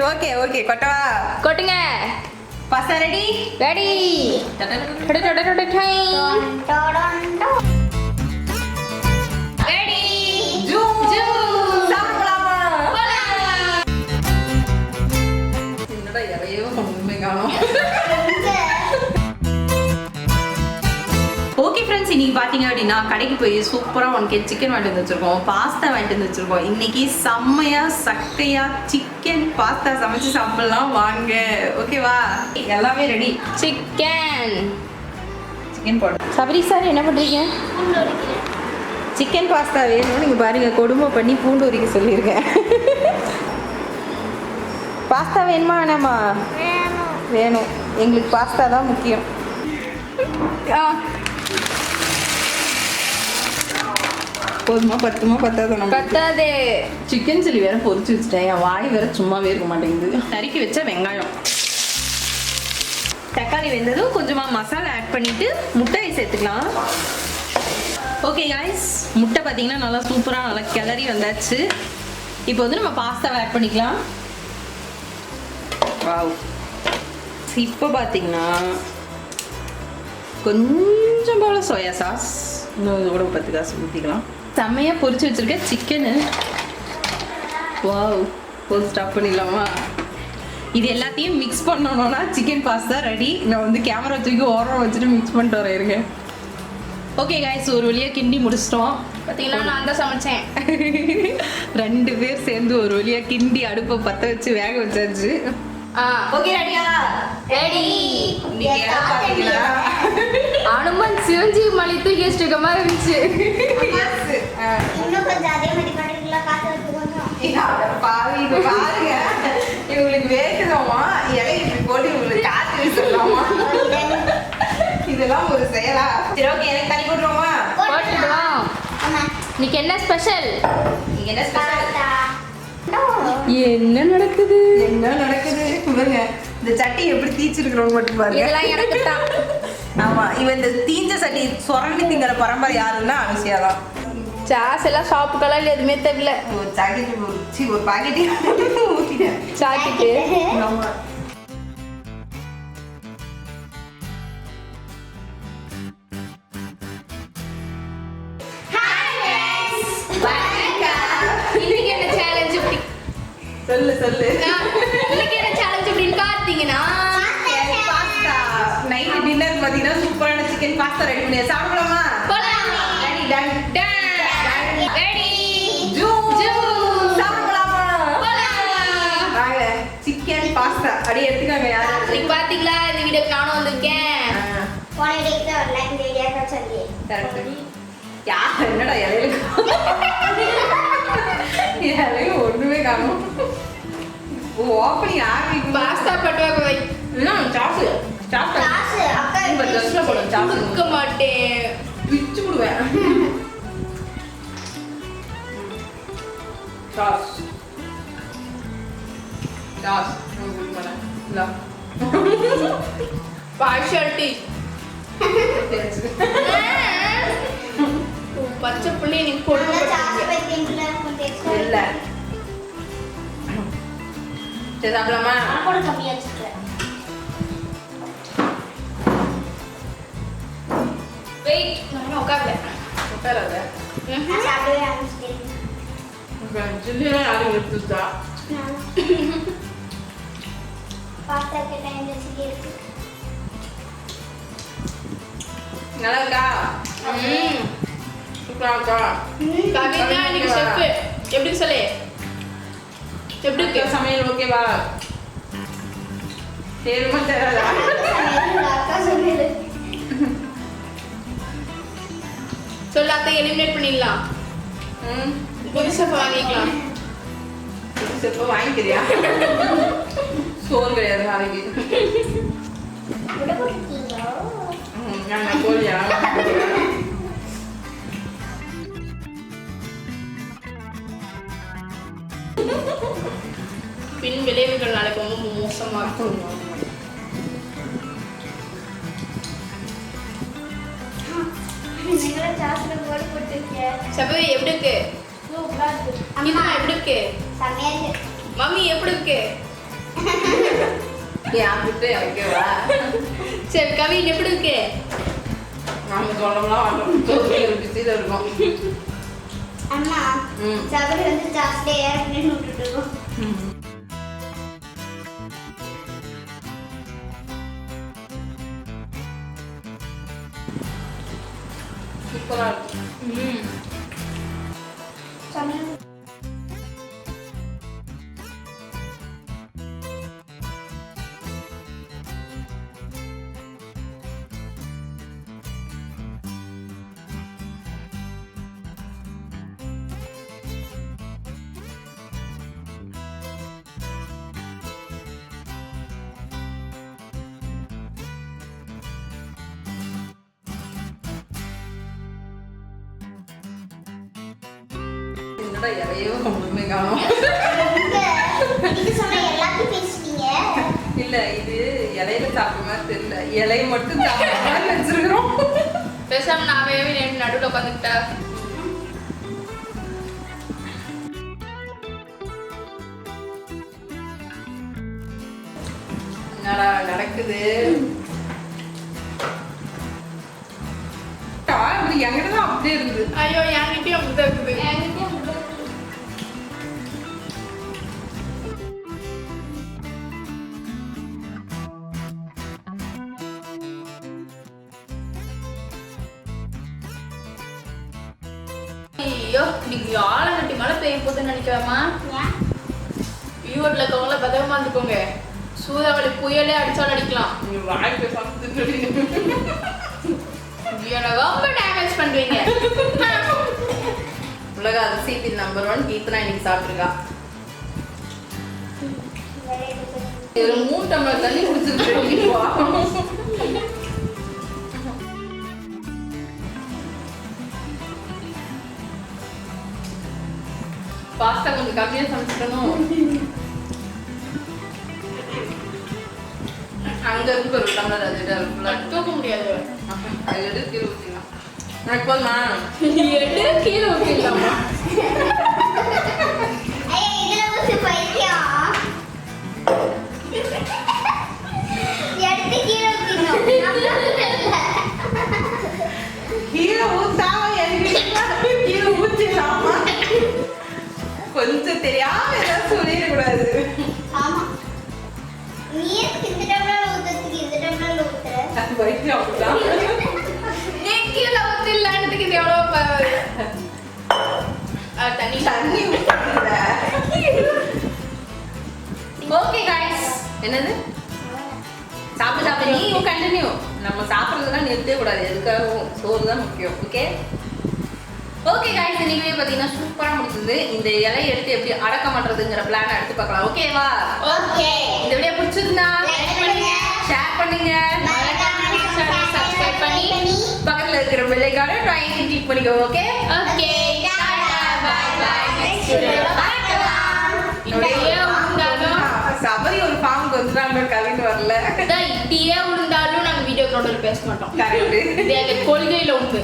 சரி okay okay கொட்டவா. கொட்டுங்க. Pasta ready ready ready zoom zoom. சாப்பிடலாமா. என்னடா இறையோ ஒண்ணுமே காணோம். ஓகே ஃப்ரெண்ட்ஸ் இன்னைக்கு பார்த்தீங்க அப்படின்னா கடைக்கு போய் சூப்பராக ஒன் கே சிக்கன் வாங்கிட்டு வந்து வச்சிருக்கோம். பாஸ்தா வாங்கிட்டு வந்து வச்சிருக்கோம். இன்னைக்கு செம்மையா சக்கையா சிக்கன் பாஸ்தா சமைச்சு சாப்பிடலாம். வாங்க. ஓகேவா எல்லாமே ரெடி சிக்கன் சிக்கன் போடு. சபரி சார் என்ன பண்றீங்க? சிக்கன் பாஸ்தா வேணும்னு நீங்கள் பாருங்க. கொடுமை பண்ணி பூண்டு உரிக்க சொல்லியிருக்கேன். பாஸ்தா வேணுமா வேணாமா? வேணும். எங்களுக்கு பாஸ்தா தான் முக்கியம். ஆ. போதுமா? பத்துமா? பத்தாது பத்தாது. சிக்கன் சில்லி வேற பொரிச்சு வச்சுட்டேன். என் வாய் வேற சும்மாவே இருக்க மாட்டேங்குது. நறுக்கி வச்ச வெங்காயம். தக்காளி வெந்ததும் கொஞ்சமாக மசாலா ஆட் பண்ணிட்டு முட்டையை சேர்த்துக்கலாம். ஓகே காய்ஸ் முட்டை பார்த்தீங்கன்னா நல்லா சூப்பராக நல்லா கிளறி வந்தாச்சு. இப்போ வந்து நம்ம பாஸ்தாவை ஆட் பண்ணிக்கலாம். வாவ் இப்போ பார்த்தீங்கன்னா கொஞ்சம் போல சோயா சாஸ் இன்னும் கூட பத்து காசு ஊற்றிக்கலாம் செம்மையாக பொரிச்சு வச்சிருக்க சிக்கனு வாவ் போது ஸ்டாப் பண்ணிடலாமா? இது எல்லாத்தையும் மிக்ஸ் பண்ணணும்னா சிக்கன் பாஸ்தா ரெடி நான் வந்து கேமரா தூக்கி ஓரம் வச்சுட்டு மிக்ஸ் பண்ணிட்டு வரேன் இருங்க. ஓகே காய்ஸ் ஒரு வழியாக கிண்டி முடிச்சிட்டோம். பாத்தீங்களா? நான் தான் சமைச்சேன். ரெண்டு பேர் சேர்ந்து ஒரு வழியாக கிண்டி அடுப்பை பற்ற வச்சு வேக வச்சாச்சு. ஓகே ரெடியா ரெடி அனுமன் சிவஞ்சி மலை தூக்கி இருக்க மாதிரி இருந்துச்சு. கொஞ்சம் அதே மாதிரி பண்ணிருக்கலாம் காசு வச்சு கொஞ்சம் அட பாவி, இங்க பாருங்க. இவங்களுக்கு வேக்குதாமா இலை இப்படி போட்டு இவங்களுக்கு காத்து வீசலாமா இதெல்லாம் ஒரு செயலா? சரி ஓகே எனக்கு தண்ணி போட்டுருவோமா? இன்னைக்கு என்ன ஸ்பெஷல் நீங்க என்ன ஸ்பெஷல் பாஸ்தா என்ன நடக்குது? என்ன நடக்குது? பாருங்க இந்த சட்டி எப்படி தீச்சிருக்கிறவங்க மட்டும் பாருங்க. இதெல்லாம் எனக்கு தான் ஆமா இவன் இந்த தீஞ்ச சட்டி சுரண்டி திங்கிற பரம்பரை யாருன்னா அனுசியா தான் சாஸ் எல்லாம் ஷாப்புக்கெல்லாம் இல்லை எதுவுமே தெரியல ஒரு ஜாக்கெட் ஒரு சி ஒரு சாக்கிட்டு சொல்லு சொல்லு இன்னைக்கு என்ன சேலஞ்ச் இப்படின்னு பார்த்தீங்கன்னா பாஸ்தா நைட் டின்னர் பாத்தீங்கன்னா சூப்பரான சிக்கன் பாஸ்தா ரெடி பண்ணி சாப்பிடலாமா போலாம் ரெடி டன் அப்படியே எடுத்துக்கோங்க யாரு இன்னைக்கு பாத்தீங்களா? இந்த வீடியோக்கு நானும் வந்திருக்கேன். போன வீடியோக்கு தான் வரல இந்த வீடியோக்கு சொல்லி கரெக்ட் யார்? என்னடா இலையில இலையும் ஒண்ணுமே காணும். ஓப்பனிங் ஆரம்பிக்கும் பாஸ்தா பட்டுவாக்க வை இன்னும் சாசு. சாசு. அக்கா உங்க ட்ரெஸ்ல போடும் சாசு. மாட்டேன். பிச்சு விடுவேன் சாஸ் சாஸ் கொடுக்க மாட்டேன் இந்தா. பார்ஷாலிட்டி தெரிஞ்சு. பச்சை புள்ளி நீ கொடுக்க சாஸ் பைத்தியம்ல கொஞ்சம் எக்ஸ்ட்ரா இல்ல சரி சாப்பிடலாமா நான் கூட கம்மியா வச்சிருக்கேன் வெயிட் நான் உட்கார்ல உட்காராத நான் சாப்பிடவே ஆரம்பிச்சிட்டேன் ஜில்லியெல்லாம் யாரும் எடுத்துட்டா பாஸ்தாக்கு டைம் வச்சுட்டே இருக்கு நல்லா இருக்கா ம். சூப்பரா இருக்கா கவிதா இன்னைக்கு செஃப் எப்படி சொல்லு? எப்படி இருக்கு? சமையல் ஓகேவா? தேருமா தேராதா அக்கா சொன்னது சொல்லு அத்தை எலிமினேட் பண்ணிடலாம். ம். புது செஃப் வாங்கிக்கலாம். செப்ப வாங்கிக்கிறியா? சோறு கிடையாது நாளைக்கு பின் விளைவுகள் நாளைக்கு ரொம்ப மோசமா இருக்கும் சபரி எப்படி இருக்கு? அம்மா எப்படி இருக்கு மம்மி எப்படி இருக்கு? என் விட்டு ஓகேவா சரி கவின் எப்படி இருக்கு? சொல்லலாம் வாட்டர் பிஸியில் இருக்கும். அம்மா சபரி வந்து ஜாஸ்தியாக ஏற்கனவே விட்டுட்டு இருக்கோம் சூப்பராக இருக்கும் ம் என்னடா இறையோ காணும். இல்ல இது இலையில சாப்பிட்ட மாதிரி தெரியல. இலையை மட்டும் சாப்பிட்ட மாதிரி வச்சிருக்கிறோம். பேசாம நாவே நடுவில் உட்காந்துக்கிட்டா? நடக்குது? என்கிட்ட தான் அப்படியே இருந்து. ஐயோ என்கிட்டயும் அப்படிதான் இருக்குது. ஐயோ இன்னைக்கு ஆலங்கட்டி மழை பெய்ய போகுதுன்னு நினைக்கிறேம்மா ஏன்? ஈரோட்ல இருக்கவங்கள பத்திரமா இருந்துக்கோங்க. சூறாவளி புயலே அடிச்சாலும் அடிக்கலாம். நீ வாய் பேசாம தின்னுடுவீங்க. என்ன ரொம்ப டேமேஜ் பண்றீங்க. உலக அதிசயத்தி நம்பர் ஒன் கீர்த்தனா இன்னைக்கு சாப்பிட்டுருக்கா. இதுல மூணு டம்ளர் தண்ணி குடிச்சிருக்கு பாஸ்தா கொஞ்சம் கம்மியா சமைச்சிக்கணும். அங்க இருக்கு ஒரு டம்ளர் அது தூக்க முடியாது. அது எடுத்து கீழே போதுமா எடு கீழே ஊத்திடலாமா? அவ்வளோதான் நெக்கியில் ஊற்றி லேண்டத்துக்கு இது எவ்வளோ தண்ணி தண்ணி ஓகே காய்ஸ் என்னது சாப்பிட்டு சாப்பிட்டு கண்டினியூ நம்ம சாப்பிட்றதுலாம் நிறுத்தவே கூடாது எதுக்காகவும் சோறு தான் முக்கியம் ஓகே ஓகே காய்ஸ் இந்த பார்த்தீங்கன்னா சூப்பராக முடிச்சது இந்த இலையை எடுத்து எப்படி அடக்க பண்ணுறதுங்கிற பிளானை எடுத்து பார்க்கலாம் ஓகேவா ஓகே இந்த வீடியோ பிடிச்சிருந்தா ஷேர் பண்ணுங்க subscribe பண்ணி பக்கத்துல இருக்கிற பெல்லைக்கான ட்ராயிங் கிளிக் பண்ணிக்கோ ஓகே ஓகே பார்க்கலாம். இப்படியே உண்டாலும் சபரி ஒரு ஃபார்முக்கு வந்துட்டாங்க கவின் வரல. இதான் இப்படியே நாங்க வீடியோ பேச மாட்டோம். கொள்கையில உண்டு.